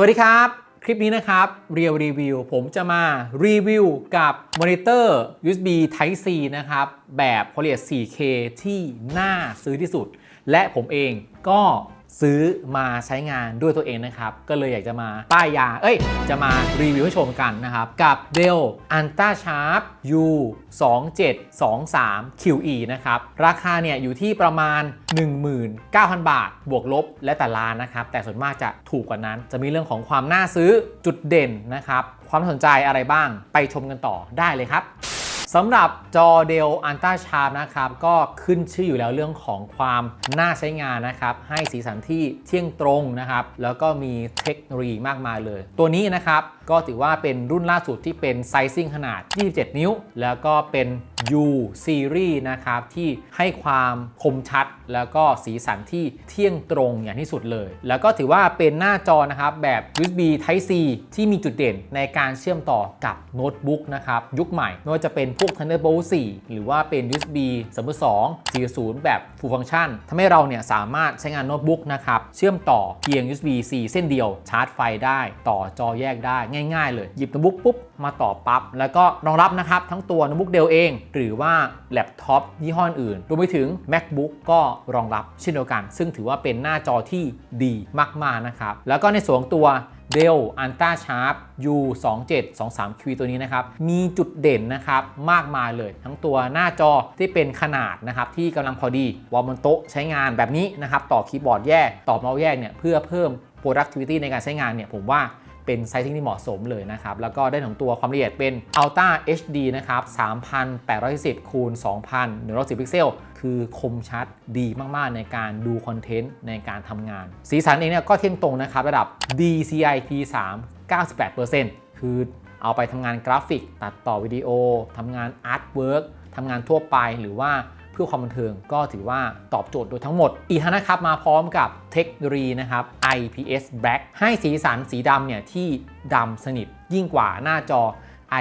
สวัสดีครับ คลิปนี้นะครับเรียวรีวิวผมจะมารีวิวกับมอนิเตอร์ USB Type C นะครับ แบบเขาเรียก 4K ที่น่าซื้อที่สุด และผมเองก็ ซื้อมาใช้งานด้วยตัวเองนะครับ ก็เลยอยากจะมาป้ายยา เอ้ย จะมารีวิวให้ชมกันนะครับ กับ Dell UltraSharp U 2723 QE นะครับ ราคาเนี่ยอยู่ที่ประมาณ 19,000 บาท บวกลบและแต่ร้านนะครับ แต่ส่วนมากจะถูกกว่านั้น จะมีเรื่องของความน่าซื้อจุดเด่นนะครับ ความสนใจอะไรบ้างไปชมกันต่อได้เลยครับ สำหรับจอเดลอันต้าชาร์ปนะครับ ก็ขึ้นชื่ออยู่แล้วเรื่องของความน่าใช้งานนะครับ ให้สีสันที่เที่ยงตรงนะครับ แล้วก็มีเทคโนโลยีมากมายเลย ตัวนี้นะครับ ก็ถือว่าเป็นรุ่นล่าสุดที่เป็นไซซิ่งขนาด 27 นิ้ว แล้วก็เป็น U Series นะครับที่ให้ความคมชัด แล้วก็สีสันที่เที่ยงตรงอย่างที่สุดเลย แล้วก็ถือว่าเป็นหน้าจอนะครับแบบ USB Type C ที่มีจุดเด่นในการเชื่อมต่อกับโน้ตบุ๊กนะครับยุคใหม่ไม่ว่าจะเป็นพวก Thunderbolt 4 หรือว่าเป็น USB 3.2 4.0 แบบ Full Function ทำให้เราเนี่ยสามารถใช้งานโน้ตบุ๊กนะครับเชื่อมต่อเพียง USB C เส้นเดียวชาร์จไฟได้ต่อจอแยกได้ง่ายๆ เลย หยิบโน้ตบุ๊กปุ๊บมาต่อปั๊บ แล้วก็รองรับนะครับ ทั้งตัวโน้ตบุ๊กเดลเอง หรือว่าแล็ปท็อปยี่ห้ออื่นรวมไปถึง MacBook ก็รองรับเช่นเดียวกัน ซึ่งถือว่าเป็นหน้าจอที่ดีมากๆนะครับแล้วก็ในส่วนของตัว Dell Ultra Sharp U 2 7 2 3 Q ตัวนี้นะครับ มีจุดเด่นนะครับ มากมายเลย ทั้งตัวหน้าจอที่เป็นขนาดนะครับ ที่กำลังพอดี วางบนโต๊ะใช้งานแบบนี้นะครับ ต่อคีย์บอร์ดแยก ต่อเมาส์แยกเนี่ย เพื่อเพิ่ม productivity ในการใช้งานเนี่ย ผมว่า เป็นไซซิ่งที่เหมาะสมเลยนะครับ แล้วก็ได้ของตัวความละเอียดเป็น Ultra HD นะครับ 3810คูณ2110 พิกเซล คือคมชัดดีมากๆ ในการดูคอนเทนต์ในการทำงาน สีสันเองเนี่ยก็เที่ยงตรงนะครับ ระดับ DCI P3 98%คือเอาไปทำงานกราฟิก ตัดต่อวิดีโอทำงานอาร์ตเวิร์กทำงานทั่วไปหรือว่า พื่อความบันเทิงก็ถือว่าตอบโจทย์โดยทั้งหมด อีกทั้งนะครับมาพร้อมกับเทคโนโลยีนะครับ IPS Black ให้สีสันสีดำเนี่ยที่ดำสนิทยิ่งกว่าหน้าจอ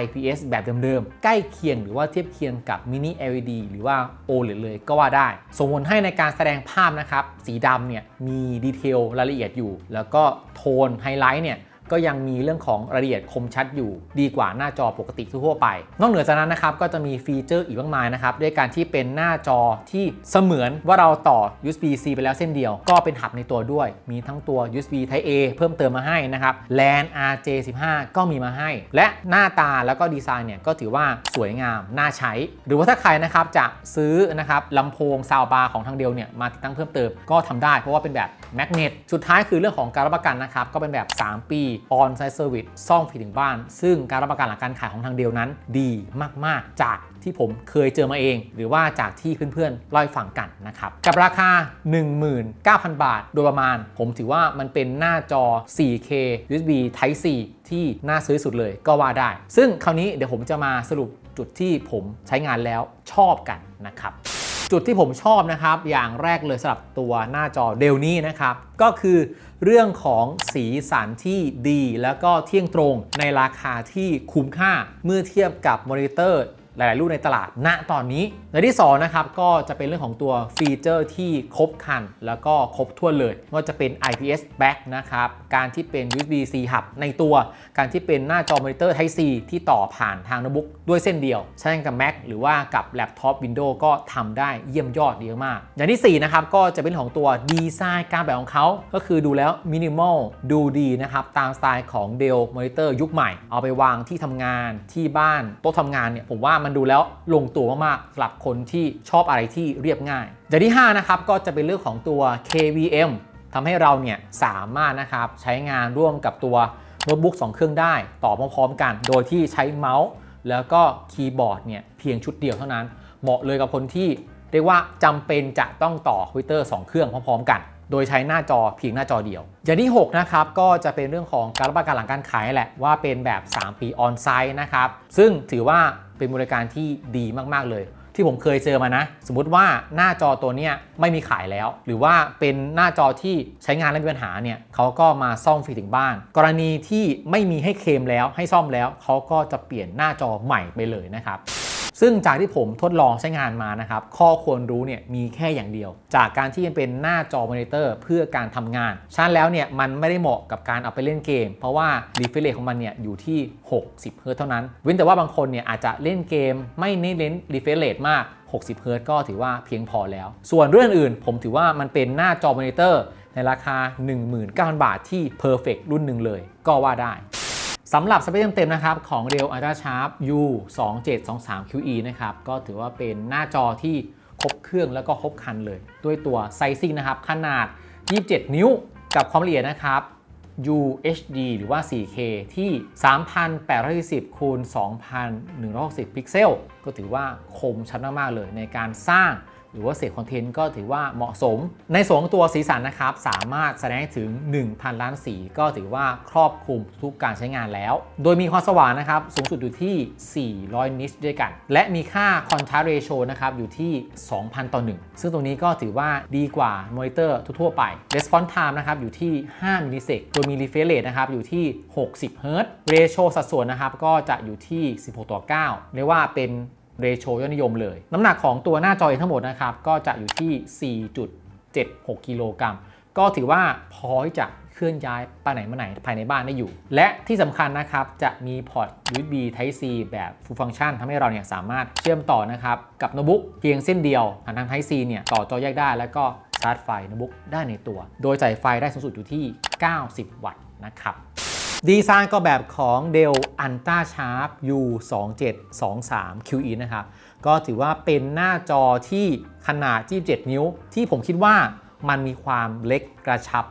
IPS แบบเดิมๆ ใกล้เคียงหรือว่าเทียบเคียงกับ Mini LED หรือว่า OLED เลยก็ว่าได้ ส่งผลให้ในการแสดงภาพนะครับ สีดำเนี่ยมีดีเทลรายละเอียดอยู่ แล้วก็โทนไฮไลท์เนี่ย ก็ยังมีเรื่องของรายละเอียดคมชัดอยู่ดีกว่าหน้าจอปกติทั่วไป นอกเหนือจากนั้นนะครับก็จะมีฟีเจอร์อีกมากมายนะครับด้วยการที่เป็นหน้าจอที่เสมือนว่าเราต่อ USB C ไปแล้วเส้นเดียว ก็เป็นหับในตัวด้วย มีทั้งตัว USB Type A เพิ่มเติมมาให้นะครับ LAN RJ15 ก็มีมาให้ และหน้าตาแล้วก็ดีไซน์เนี่ยก็ถือว่าสวยงามน่าใช้ หรือว่าถ้าใครนะครับจะซื้อนะครับลำโพงซาวบาร์ของทางเดียวเนี่ยมาติดตั้งเพิ่มเติมก็ทำได้เพราะว่าเป็นแบบแมกเนตสุดท้ายคือเรื่องของการรับประกันนะครับก็เป็นแบบ 3 ปี on site service ซ่อมฟรีถึงบ้าน ซึ่งการรับประกันหลังการขายของทางเดียวนั้น ดีมากๆ จากที่ผมเคยเจอมาเอง หรือว่าจากที่เพื่อนๆเล่าให้ฟังกันนะครับ กับราคา 19,000 บาท โดยประมาณ ผมถือว่ามันเป็นหน้าจอ 4K USB Type C ที่น่าซื้อสุดเลยก็ว่าได้ ซึ่งคราวนี้เดี๋ยวผมจะมาสรุปจุดที่ผมใช้งานแล้วชอบกันนะครับ จุดที่ผมชอบนะครับ อย่างแรกเลยสำหรับตัวหน้าจอเดลนี้นะครับ ก็คือเรื่องของสีสันที่ดี แล้วก็เที่ยงตรงในราคาที่คุ้มค่าเมื่อเทียบกับมอนิเตอร์ หลาย ๆ รุ่นในตลาดณตอนนี้ในที่2นะครับก็จะเป็นเรื่องของตัวฟีเจอร์ที่ครบคัน แล้วก็ครบถ้วเลยว่าจะเป็น IPS back นะครับการที่เป็น USB C hub ในตัว การที่เป็นหน้าจอมอนิเตอร์ Type C ที่ต่อผ่านทางโน้ตบุ๊กด้วยเส้นเดียว ใช้กับ Mac หรือว่ากับแล็ปท็อป Windows ก็ทำได้เยี่ยมยอดเยอะมาก อย่างที่4นะครับก็จะเป็นของตัวดีไซน์การแบบของเขาก็คือดูแล้วมินิมอลดูดีนะครับตามสไตล์ของ Dell Monitor ยุคใหม่ เอาไปวางที่ทำงานที่บ้านโต๊ะทำงานเนี่ยผมว่ามันันดูแล้วลงตัวมากๆสำหรับคนที่ชอบอะไรที่เรียบง่ายอย่างที่ 5 นะครับ ก็จะเป็นเรื่องของตัว KVM ทำให้เราเนี่ยสามารถนะครับใช้งานร่วมกับตัวโน้ตบุ๊ก2เครื่องได้ ต่อพร้อมๆกัน โดยที่ใช้เมาส์แล้วก็คีย์บอร์ดเนี่ยเพียงชุดเดียวเท่านั้น เหมาะเลยกับคนที่เรียกว่าจำเป็นจะต้องต่อคอมพิวเตอร์ 2 เครื่องพร้อมๆ กัน โดยใช้หน้าจอเพียงหน้าจอเดียว อย่างที่ 6 นะครับ ก็จะเป็นเรื่องของการรับประกันหลังการขายแหละว่าเป็นแบบ 3 ปีออนไซต์นะครับ ซึ่งถือว่า เป็นบริการที่ดีมากๆเลย ที่ผมเคยเจอมานะ สมมุติว่าหน้าจอตัวนี้ไม่มีขายแล้ว หรือว่าเป็นหน้าจอที่ใช้งานแล้วมีปัญหาเนี่ยเขาก็มาซ่อมฟรีถึงบ้าน กรณีที่ไม่มีให้เคลมแล้วให้ซ่อมแล้วเขาก็จะเปลี่ยนหน้าจอใหม่ไปเลยนะครับ ซึ่งจากที่ผมทดลองใช้งานมานะครับ ข้อควรรู้เนี่ยมีแค่อย่างเดียว จากการที่มันเป็นหน้าจอมอนิเตอร์เพื่อการทำงานฉะนั้นแล้วเนี่ยมันไม่ได้เหมาะกับการเอาไปเล่นเกม เพราะว่า refresh rate ของมันเนี่ยอยู่ที่ 60เฮิร์ตเท่านั้น เว้นแต่ว่าบางคนเนี่ยอาจจะเล่นเกม ไม่เน้นเน้น refresh rate มาก 60เฮิร์ตก็ถือว่าเพียงพอแล้ว ส่วนเรื่องอื่น ผมถือว่ามันเป็นหน้าจอมอนิเตอร์ในราคา 19,000 บาทที่ perfect รุ่นหนึ่งเลย ก็ว่าได้ สำหรับสเปคเต็มๆนะครับ ของ Real Ultra Sharp U 2 7 2 3 QE นะครับ ก็ถือว่าเป็นหน้าจอที่ครบเครื่องแล้วก็ครบคันเลย ด้วยตัวไซซิ่งนะครับ ขนาด 27 นิ้วกับความละเอียดนะครับ UHD หรือว่า 4K ที่ 3,810คูณ2,160 พิกเซล ก็ถือว่าคมชัดมาก ๆ เลยในการสร้าง หรือว่าเสพคอนเทนต์ก็ถือว่าเหมาะสม ในส่วนของตัวสีสันนะครับ สามารถแสดงให้ถึง 1,000 ล้านสี ก็ถือว่าครอบคลุมทุกการใช้งานแล้ว โดยมีความสว่างนะครับ สูงสุดอยู่ที่ 400 นิตด้วยกัน และมีค่า contrast ratio นะครับอยู่ที่ 2,000 ต่อ 1 ซึ่งตรงนี้ก็ถือว่าดีกว่ามอนิเตอร์ทั่วไป response time นะครับอยู่ที่ 5 มิลลิเซกโดยมี refresh rate นะครับอยู่ที่ 60 เฮิร์ต ratio สัดส่วนนะครับก็จะอยู่ที่ 16 ต่อ 9 เรียกว่าเป็น เรโชยอดนิยมเลย น้ำหนักของตัวหน้าจอเองทั้งหมดนะครับ ก็จะอยู่ที่ 4.76 กิโลกรัม ก็ถือว่าพอที่จะเคลื่อนย้ายไปไหนมาไหนภายในบ้านได้อยู่ และที่สำคัญนะครับ จะมีพอร์ต USB Type C แบบ Full Function ทำให้เราเนี่ยสามารถเชื่อมต่อนะครับกับโน้ตบุ๊กเพียงเส้นเดียวผ่านทาง Type C เนี่ยต่อจอแยกได้แล้วก็ชาร์จไฟโน้ตบุ๊กได้ในตัว โดยจ่ายไฟได้สูงสุดอยู่ที่ 90 วัตต์นะครับ ดีไซน์ก็แบบของ Dell Ultra Sharp U 2 7 2 3 QE นะครับ ก็ถือว่าเป็นหน้าจอที่ขนาด 27 นิ้ว ที่ผมคิดว่ามันมีความเล็กกระชับ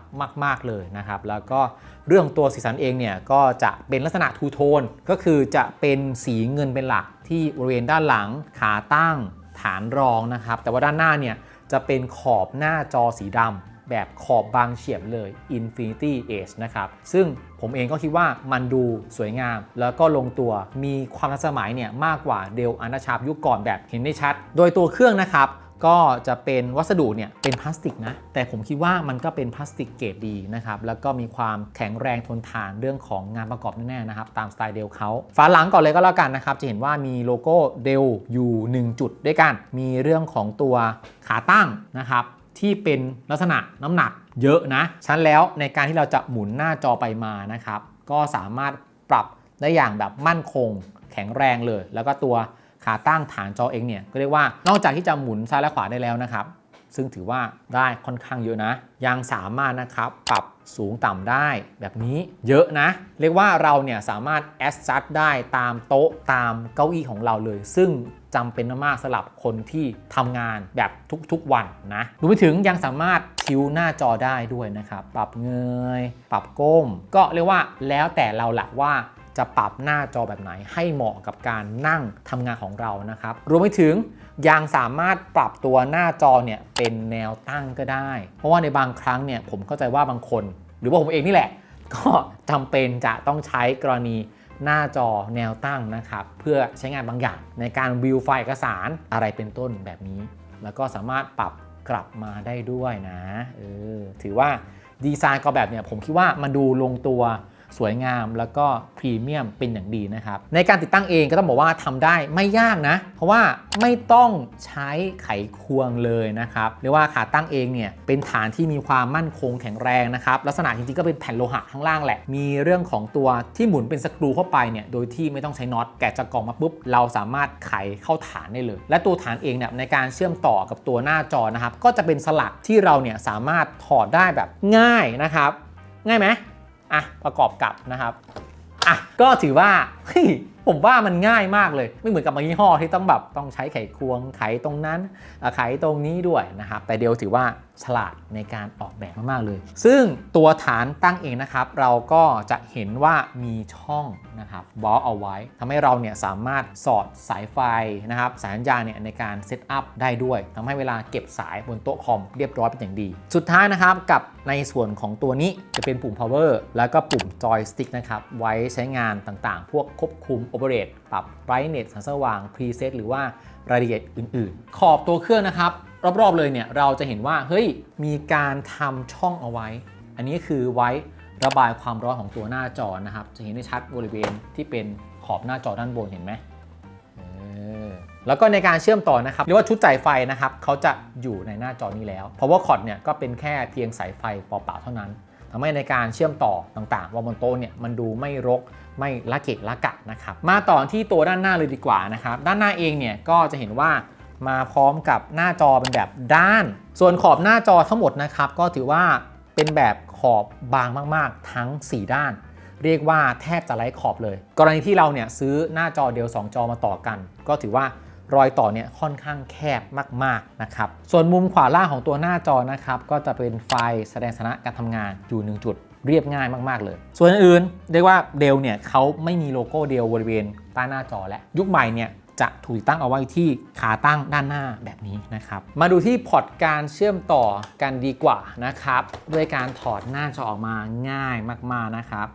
มาก ๆ เลยนะครับ แล้วก็เรื่องตัวสีสันเองเนี่ยก็จะเป็นลักษณะทูโทน ก็คือจะเป็นสีเงินเป็นหลักที่บริเวณด้านหลังขาตั้งฐานรองนะครับ แต่ว่าด้านหน้าเนี่ยจะเป็นขอบหน้าจอสีดำ แบบขอบบางเฉียบเลย Infinity Edge นะครับ ซึ่งผมเองก็คิดว่ามันดูสวยงาม แล้วก็ลงตัวมีความทันสมัยเนี่ยมากกว่าเดลอันดาชาร์ปยุคก่อนแบบเห็นได้ชัด โดยตัวเครื่องนะครับก็จะเป็นวัสดุเนี่ยเป็นพลาสติกนะ แต่ผมคิดว่ามันก็เป็นพลาสติกเกรดดีนะครับ แล้วก็มีความแข็งแรงทนทานเรื่องของงานประกอบแน่ๆนะครับ ตามสไตล์เดลเขาฝาหลังก่อนเลยก็แล้วกันนะครับ จะเห็นว่ามีโลโก้เดลอยู่ 1 จุดด้วยกัน มีเรื่องของตัวขาตั้งนะครับ ที่เป็นลักษณะน้ำหนักเยอะนะฉะนั้นแล้วในการที่เราจะหมุนหน้าจอไปมานะครับ ก็สามารถปรับได้อย่างแบบมั่นคง แข็งแรงเลย แล้วก็ตัวขาตั้งฐานจอเองเนี่ยก็เรียกว่านอกจากที่จะหมุนซ้ายและขวาได้แล้วนะครับ ซึ่งถือว่าได้ค่อนข้างเยอะนะ ยังสามารถนะครับปรับสูงต่ำได้แบบนี้เยอะนะ เรียกว่าเราเนี่ยสามารถ adjust ได้ตามโต๊ะตามเก้าอี้ของเราเลย ซึ่ง จำเป็นมากๆสำหรับคนที่ทำงานแบบทุกๆวันนะรวมไปถึงยังสามารถคิวหน้าจอได้ด้วยนะครับ ปรับเงย ปรับก้ม ก็เรียกว่าแล้วแต่เราหลักว่าจะปรับหน้าจอแบบไหนให้เหมาะกับการนั่งทำงานของเรานะครับ รวมไปถึงยังสามารถปรับตัวหน้าจอเนี่ยเป็นแนวตั้งก็ได้ เพราะว่าในบางครั้งเนี่ยผมเข้าใจว่าบางคน หรือว่าผมเองนี่แหละ ก็จำเป็นจะต้องใช้กรณี หน้าจอแนวตั้งนะครับ เพื่อใช้งานบางอย่างในการวิวไฟล์เอกสารอะไรเป็นต้นแบบนี้ แล้วก็สามารถปรับกลับมาได้ด้วยนะเออถือว่าดีไซน์ก็แบบเนี่ยผมคิดว่ามันดูลงตัว สวยงามแล้วก็พรีเมียมเป็นอย่างดีนะครับ ในการติดตั้งเองก็ต้องบอกว่าทำได้ไม่ยากนะ เพราะว่าไม่ต้องใช้ไขควงเลยนะครับเรียกว่าขาตั้งเองเนี่ยเป็นฐานที่มีความมั่นคงแข็งแรงนะครับลักษณะจริงๆก็เป็นแผ่นโลหะข้างล่างแหละ มีเรื่องของตัวที่หมุนเป็นสกรูเข้าไปเนี่ยโดยที่ไม่ต้องใช้น็อตแกะจากกล่องมาปุ๊บเราสามารถไขเข้าฐานได้เลย และตัวฐานเองเนี่ยในการเชื่อมต่อกับตัวหน้าจอนะครับก็จะเป็นสลักที่เราเนี่ยสามารถถอดได้แบบง่ายนะครับ ง่ายไหม อะประกอบกับนะครับอะก็ถือว่า ผมว่ามันง่ายมากเลย ไม่เหมือนกับบางยี่ห้อที่ต้องแบบต้องใช้ไขควงไขตรงนั้นไขตรงนี้ด้วยนะครับ แต่เดียวถือว่าฉลาดในการออกแบบมากๆเลย ซึ่งตัวฐานตั้งเองนะครับ เราก็จะเห็นว่ามีช่องนะครับบล็อกเอาไว้ทำให้เราเนี่ยสามารถสอดสายไฟนะครับสายสัญญาณเนี่ยในการเซตอัพได้ด้วยทำให้เวลาเก็บสายบนโต๊ะคอมเรียบร้อยเป็นอย่างดี สุดท้ายนะครับกับในส่วนของตัวนี้จะเป็นปุ่ม power แล้วก็ปุ่ม joystick นะครับไว้ใช้งานต่างๆ พวกควบคุม operate ปรับ brightness แสงสว่าง preset หรือว่ารายละเอียดอื่น ๆ ขอบตัวเครื่องนะครับ รอบ ๆ เลยเนี่ยเราจะเห็นว่าเฮ้ยมีการทำช่องเอาไว้ อันนี้คือไว้ระบายความร้อนของตัวหน้าจอนะครับ จะเห็นได้ชัดบริเวณที่เป็นขอบหน้าจอด้านบนเห็นไหมแล้วก็ในการเชื่อมต่อนะครับเรียกว่าชุดจ่ายไฟนะครับเขาจะอยู่ในหน้าจอนี้แล้ว เพราะว่าคอร์ดเนี่ยก็เป็นแค่เพียงสายไฟเปล่าๆเท่านั้น ทำให้ในการเชื่อมต่อต่างๆว่าบนโต๊ะเนี่ยมันดูไม่รกไม่ละเกะละกะนะครับมาต่อที่ตัวด้านหน้าเลยดีกว่านะครับด้านหน้าเองเนี่ยก็จะเห็นว่ามาพร้อมกับหน้าจอเป็นแบบด้าน ส่วนขอบหน้าจอทั้งหมดนะครับก็ถือว่าเป็นแบบขอบบางมากๆ ทั้ง 4 ด้าน เรียกว่าแทบจะไร้ขอบเลย กรณีที่เราเนี่ยซื้อหน้าจอเดียว 2 จอมาต่อกัน ก็ถือว่า รอยต่อเนี่ยค่อนข้างแคบมากๆนะครับ ส่วนมุมขวาล่างของตัวหน้าจอนะครับก็จะเป็นไฟแสดงสถานะการทำงานอยู่หนึ่งจุดเรียบง่ายมาก ๆ เลย ส่วนอื่นเรียกว่าเดลเนี่ยเขาไม่มีโลโก้เดลบริเวณใต้หน้าจอและยุคใหม่เนี่ยจะถูกติดตั้งเอาไว้ที่ขาตั้งด้านหน้าแบบนี้นะครับ มาดูที่พอร์ตการเชื่อมต่อกันดีกว่านะครับ ด้วยการถอดหน้าจอออกมาง่ายมาก ๆนะครับ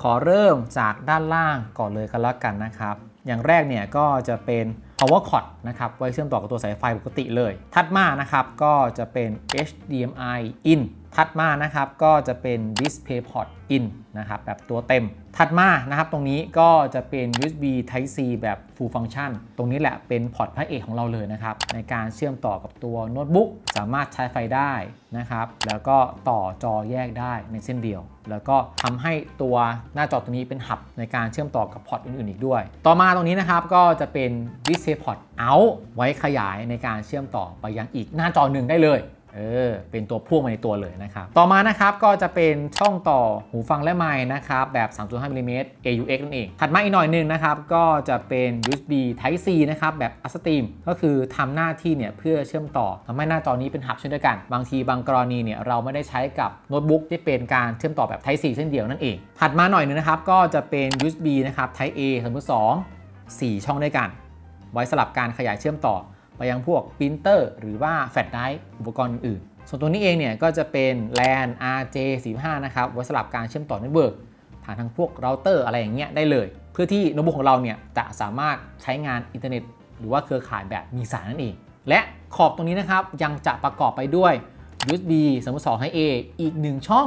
ขอเริ่มจากด้านล่างก่อนเลยกันแล้วกันนะครับ อย่างแรกเนี่ยก็จะเป็น power cord นะครับ ไว้เชื่อมต่อกับตัวสายไฟปกติเลย ถัดมานะครับก็จะเป็น HDMI in ถัดมานะครับก็จะเป็น DisplayPort in นะครับแบบตัวเต็ม ถัดมานะครับตรงนี้ก็จะเป็น USB Type C แบบ Full Function ตรงนี้แหละเป็นพอร์ตพระเอกของเราเลยนะครับ ในการเชื่อมต่อกับตัวโน้ตบุ๊กสามารถใช้ไฟได้นะครับ แล้วก็ต่อจอแยกได้ในเส้นเดียว แล้วก็ทำให้ตัวหน้าจอตัวนี้เป็นหับในการเชื่อมต่อกับพอร์ตอื่นๆอีกด้วย ต่อมาตรงนี้นะครับก็จะเป็น DisplayPort out ไว้ขยายในการเชื่อมต่อไปยังอีกหน้าจอหนึ่งได้เลย เออเป็นตัวพ่วงมาในตัวเลยนะครับ ต่อมานะครับก็จะเป็นช่องต่อหูฟังและไมค์นะครับแบบ 3.5มิลลิเมตร AUX นั่นเอง ถัดมาอีกหน่อยหนึงนะครับก็จะเป็น USB Type C นะครับแบบ a s t r e a m ก็คือทำหน้าที่เนี่ยเพื่อเชื่อมต่อทำให้หน้าจอนี้เป็นหับเช่นเดียวกัน บางทีบางกรณีเนี่ยเราไม่ได้ใช้กับโน้ตบุ๊กที่เป็นการเชื่อมต่อแบบ Type C เช่นเดียวนั่นเอง ถัดมาหน่อยหนึงนะครับก็จะเป็น USB นะครับ Type A สมมติ2 4 ช่องด้วยกัน ไว้สลับการขยายเชื่อมต่อ ไปยังพวกปรินเตอร์หรือว่าแฟลชไดร์อุปกรณ์อื่น ส่วนตัวนี้เองเนี่ยก็จะเป็น LAN RJ45 นะครับไว้สลับการเชื่อมต่อเน็ตเวิร์กผ่านทางพวกเราเตอร์อะไรอย่างเงี้ยได้เลย เพื่อที่โน้ตบุ๊กของเราเนี่ยจะสามารถใช้งานอินเทอร์เน็ต หรือว่าเครือข่ายแบบมีสายนั่นเอง และขอบตรงนี้นะครับยังจะประกอบไปด้วย USB 3.2ให้ A อีก 1 ช่อง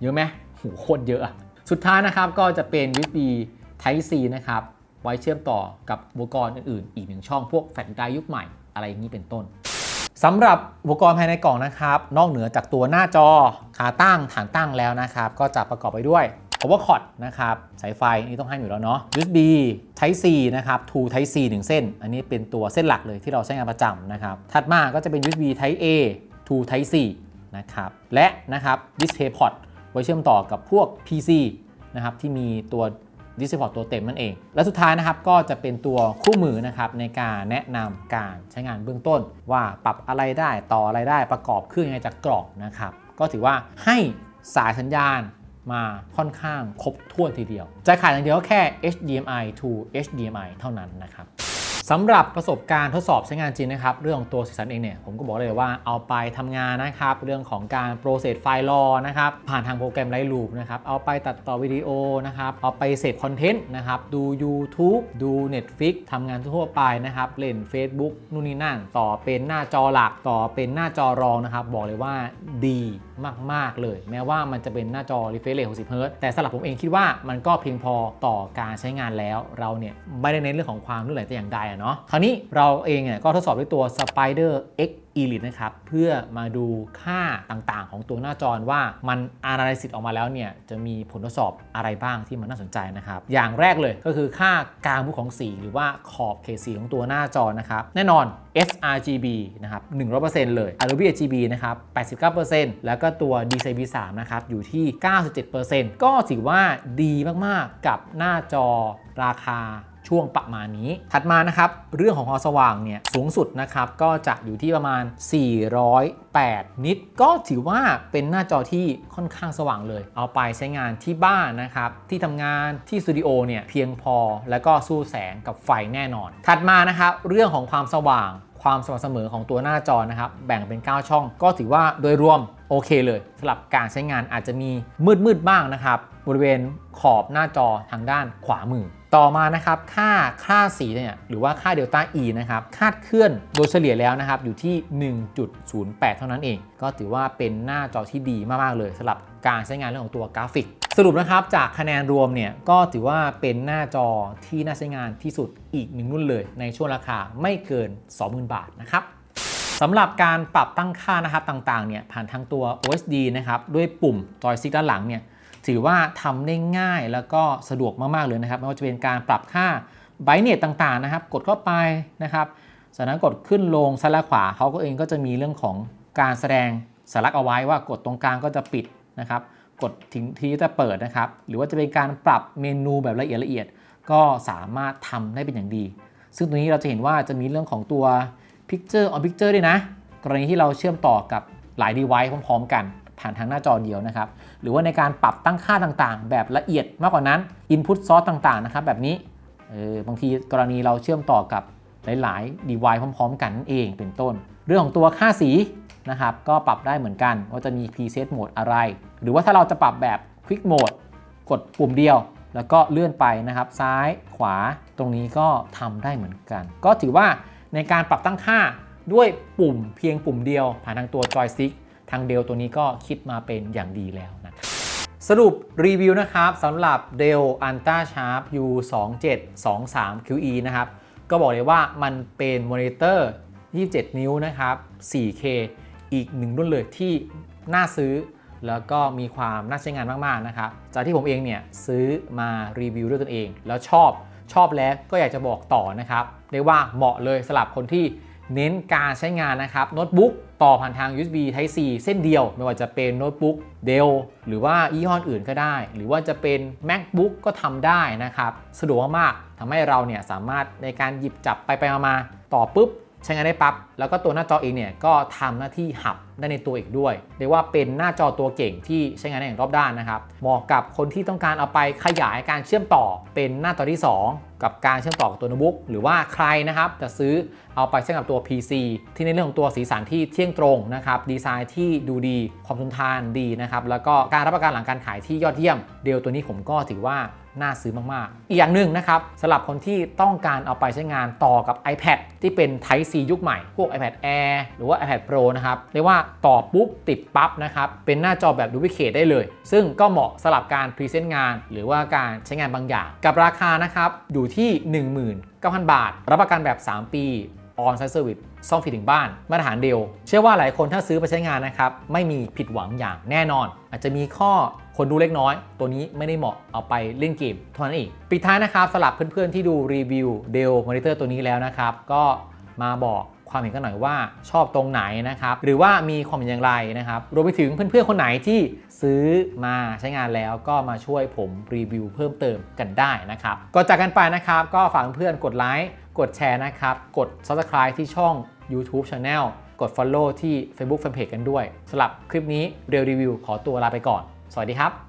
เยอะไหมโหโคตรเยอะ สุดท้ายนะครับก็จะเป็น USB Type C นะครับ ไว้เชื่อมต่อกับอุปกรณ์อื่นๆ อีกหนึ่งช่องพวกแฟลชไดร์ยุคใหม่อะไรอย่างนี้เป็นต้นสำหรับอุปกรณ์ภายในกล่องนะครับ นอกเหนือจากตัวหน้าจอขาตั้งฐานตั้งแล้วนะครับ ก็จะประกอบไปด้วย power cord นะครับ สายไฟนนี่ต้องให้อยู่แล้วเนาะ USB Type C นะครับ to Type C 1 เส้น อันนี้เป็นตัวเส้นหลักเลยที่เราใช้งานประจำนะครับ ถัดมาก็จะเป็น USB Type A to Type C นะครับ และนะครับ DisplayPort ไว้เชื่อมต่อกับพวก PC นะครับที่มีตัว ดีสิบพอตตัวเต็มนั่นเอง และสุดท้ายนะครับก็จะเป็นตัวคู่มือนะครับในการแนะนำการใช้งานเบื้องต้น ว่าปรับอะไรได้ต่ออะไรได้ประกอบเครื่องยังไงจากกล่องนะครับ ก็ถือว่าให้สายสัญญาณมาค่อนข้างครบถ้วนทีเดียว จะขายอย่างเดียวก็แค่ HDMI to HDMI เท่านั้นนะครับ สำหรับประสบการณ์ทดสอบใช้งานจริงนะครับ เรื่องของตัวสีสันเองเนี่ยผมก็บอกเลยว่าเอาไปทำงานนะครับ เรื่องของการโปรเซสไฟล์รอนะครับ ผ่านทางโปรแกรมไลท์ลูปนะครับ เอาไปตัดต่อวิดีโอนะครับ เอาไปเสพคอนเทนต์นะครับ ดู YouTube ดู Netflix ทำงานทั่วไปนะครับ เล่น Facebook นู่นนี่นั่น ต่อเป็นหน้าจอหลักต่อเป็นหน้าจอรองนะครับ บอกเลยว่าดี มาก ๆ เลย แม้ว่ามันจะเป็นหน้าจอ refresh rate 60 Hz แต่สำหรับผมเองคิดว่ามันก็เพียงพอต่อการใช้งานแล้วเราเนี่ยไม่ได้เน้นเรื่องของความลื่นไหลแต่อย่างใดอะเนาะคราวนี้เราเองเนี่ยก็ทดสอบด้วยตัว Spider X Elite นะครับ เพื่อมาดูค่าต่างๆ ของตัวหน้าจอว่ามัน analysis ออกมาแล้วเนี่ยจะมีผลทดสอบอะไรบ้างที่มันน่าสนใจนะครับ อย่างแรกเลยก็คือค่ากลางมุกของสีหรือว่าขอบเขตสีของตัวหน้าจอนะครับ แน่นอน sRGB นะครับ 100%เลย Adobe RGB นะครับ 89%แล้วก็ตัว DCI B3 นะครับ อยู่ที่ 97%ก็ถือว่าดีมาก ๆ กับหน้าจอราคา ช่วงประมาณนี้ ถัดมานะครับ เรื่องของความสว่างเนี่ยสูงสุดนะครับก็จะอยู่ที่ประมาณ 408 นิต ก็ถือว่าเป็นหน้าจอที่ค่อนข้างสว่างเลย เอาไปใช้งานที่บ้านนะครับ ที่ทำงานที่สตูดิโอเนี่ยเพียงพอแล้วก็สู้แสงกับไฟแน่นอน ถัดมานะครับเรื่องของความสว่างความสม่ำเสมอของตัวหน้าจอนะครับ แบ่งเป็น 9 ช่อง ก็ถือว่าโดยรวม โอเคเลยสำหรับการใช้งานอาจจะมีมืดๆบ้างนะครับบริเวณขอบหน้าจอทางด้านขวามือ ต่อมานะครับค่าค่าสีเนี่ยหรือว่าค่าเดลต้า E นะครับคาดเคลื่อนโดยเฉลี่ยแล้วนะครับอยู่ที่ 1.08 เท่านั้นเอง ก็ถือว่าเป็นหน้าจอที่ดีมาก ๆ เลยสำหรับการใช้งานเรื่องของตัวกราฟิก สรุปนะครับจากคะแนนรวมเนี่ยก็ถือว่าเป็นหน้าจอที่น่าใช้งานที่สุดอีกหนึ่งรุ่นเลย ในช่วงราคาไม่เกิน 20,000 บาทนะครับ สำหรับการปรับตั้งค่านะครับต่างๆเนี่ยผ่านทางตัว OSD นะครับด้วยปุ่มจอยสติ๊กด้านหลังเนี่ยถือว่าทำได้ง่ายแล้วก็สะดวกมาก ๆ เลยนะครับไม่ว่าจะเป็นการปรับค่าไบเนตต่างๆนะครับ กดเข้าไปนะครับจากนั้นกดขึ้นลงซ้ายและขวาเขาก็เองก็จะมีเรื่องของการแสดงสัญลักษณ์เอาไว้ว่ากดตรงกลางก็จะปิดนะครับ กดทิ้งที่จะเปิดนะครับ หรือว่าจะเป็นการปรับเมนูแบบละเอียดละเอียด ก็สามารถทำได้เป็นอย่างดี ซึ่งตรงนี้เราจะเห็นว่าจะมีเรื่องของตัว Picture on Picture ด้วยนะ กรณีที่เราเชื่อมต่อกับหลาย device พร้อมๆ กัน ผ่านทางหน้าจอเดียวนะครับ หรือว่าในการปรับตั้งค่าต่างๆ แบบละเอียดมากกว่านั้น Input Source ต่างๆ นะครับ แบบนี้เออบางทีกรณีเราเชื่อมต่อกับหลายๆ device พร้อม ๆ กันนั่นเองเป็นต้น เรื่องของตัวค่าสีนะครับ ก็ปรับได้เหมือนกันว่าจะมี preset mode อะไร หรือว่าถ้าเราจะปรับแบบ quick mode กดปุ่มเดียวแล้วก็เลื่อนไปนะครับ ซ้ายขวาตรงนี้ก็ทำได้เหมือนกัน ก็ถือว่า ในการปรับตั้งค่าด้วยปุ่มเพียงปุ่มเดียว ผ่านทางตัว joystick ทางเดลตัวนี้ก็คิดมาเป็นอย่างดีแล้วนะครับสรุปรีวิวนะครับสำหรับ Dell Ultra Sharp U 2 7 2 3 QE นะครับ ก็บอกเลยว่ามันเป็นมอนิเตอร์ 27 นิ้วนะครับ 4K อีกหนึ่งรุ่นเลยที่น่าซื้อ แล้วก็มีความน่าใช้งานมาก ๆ นะครับ จากที่ผมเองเนี่ยซื้อมารีวิวด้วยตนเอง แล้วชอบชอบแล้วก็อยากจะบอกต่อนะครับ ได้ว่าเหมาะเลยสำหรับคนที่เน้นการใช้งานนะครับโน้ตบุ๊กต่อผ่านทาง USB Type C เส้นเดียว ไม่ว่าจะเป็นโน้ตบุ๊ก Dell หรือว่ายี่ห้ออื่นก็ได้ หรือว่าจะเป็น MacBook ก็ทำได้นะครับ สะดวกมากๆทำให้เราเนี่ยสามารถในการหยิบจับไปไปมาต่อปุ๊บ ใช้งานได้ปั๊บแล้วก็ตัวหน้าจอเองเนี่ยก็ทำหน้าที่หับได้ในตัวอีกด้วยเรียกว่าเป็นหน้าจอตัวเก่งที่ใช้งานได้อย่างรอบด้านนะครับเหมาะกับคนที่ต้องการเอาไปขยายการเชื่อมต่อเป็นหน้าจอที่ 2 กับการเชื่อมต่อกับตัวโน้ตบุ๊กหรือว่าใครนะครับจะซื้อเอาไปใช้กับตัว PC ที่ในเรื่องของตัวสีสันที่เที่ยงตรงนะครับดีไซน์ที่ดูดีความทนทานดีนะครับแล้วก็การรับประกันหลังการขายที่ยอดเยี่ยมเดลตัวนี้ผมก็ถือว่า น่าซื้อมาก ๆ อีกอย่างหนึ่งนะครับสำหรับคนที่ต้องการเอาไปใช้งานต่อกับ iPad ที่เป็น Type C ยุคใหม่ พวก iPad Air หรือว่า iPad Pro นะครับเรียกว่าต่อปุ๊บติดปั๊บนะครับเป็นหน้าจอแบบดูพิเคทได้เลย ซึ่งก็เหมาะสำหรับการพรีเซนต์งาน หรือว่าการใช้งานบางอย่าง กับราคานะครับอยู่ที่ 19,000 บาท รับประกันแบบ 3 ปีออนไซต์เซอร์วิสซ่อมฟรีถึงบ้าน มาตรฐานเดียว เชื่อว่าหลายคนถ้าซื้อไปใช้งานนะครับ ไม่มีผิดหวังอย่างแน่นอน อาจจะมีข้อ คนดูเล็กน้อย ตัวนี้ไม่ได้เหมาะเอาไปเล่นเกมเท่านั้นเองปิดท้ายนะครับสำหรับเพื่อนๆที่ดูรีวิว Dell Monitor ตัวนี้แล้วนะครับ ก็มาบอกความเห็นกันหน่อยว่าชอบตรงไหนนะครับ หรือว่ามีความเห็นอย่างไรนะครับ รวมไปถึงเพื่อนๆคนไหนที่ซื้อมาใช้งานแล้วก็มาช่วยผมรีวิวเพิ่มเติมกันได้นะครับก่อนจากกันไปนะครับ ก็ฝากเพื่อนกดไลค์กดแชร์นะครับ กด Subscribe ที่ช่อง YouTube Channel กด Follow ที่ Facebook Fanpage กันด้วยสำหรับคลิปนี้เรียวรีวิวขอตัวลาไปก่อน วัสดีครับ